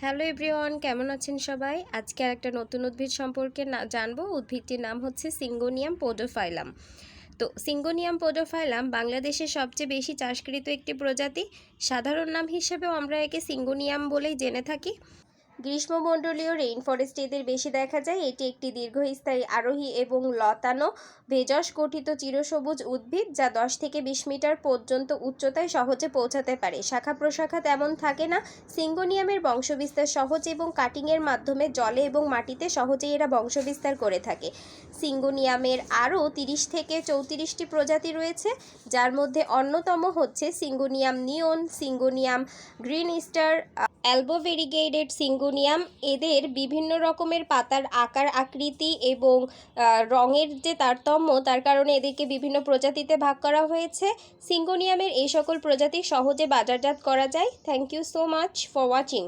Hello everyone, কেমন আছেন সবাই? আজকে একটা নতুন উদ্ভিদ সম্পর্কে না, জানব। উদ্ভিদটির নাম হচ্ছে সিঙ্গোনিয়াম পোডোফাইলাম। তো সিঙ্গোনিয়াম পোডোফাইলাম বাংলাদেশের সবচেয়ে বেশি চাষকৃত একটি প্রজাতি। সাধারণ নাম হিসেবেও আমরা একে সিঙ্গোনিয়াম বলেই জেনে থাকি। গ্রীষ্মমণ্ডলীয় রেইন ফরেস্টে এদের বেশি দেখা যায়। এটি একটি দীর্ঘস্থায়ী আরোহী এবং লতানো ভেজস গঠিত চিরসবুজ উদ্ভিদ যা দশ থেকে বিশ মিটার পর্যন্ত উচ্চতায় সহজে পৌঁছাতে পারে। শাখা প্রশাখা তেমন থাকে না। সিঙ্গোনিয়ামের বংশবিস্তার সহজ এবং কাটিংয়ের মাধ্যমে জলে এবং মাটিতে সহজেই এরা বংশবিস্তার করে থাকে। সিঙ্গোনিয়ামের আরও তিরিশ থেকে চৌত্রিশটি প্রজাতি রয়েছে, যার মধ্যে অন্যতম হচ্ছে syngonium neon syngonium green star albovariegated syngonium এদের বিভিন্ন রকমের পাতার আকার, আকৃতি এবং রঙের যে তারতম্য তার কারণে এদেরকে বিভিন্ন প্রজাতিতে ভাগ করা হয়েছে। সিঙ্গোনিয়ামের এই সকল প্রজাতি সহজে বাজারজাত করা যায়। Thank you so much for watching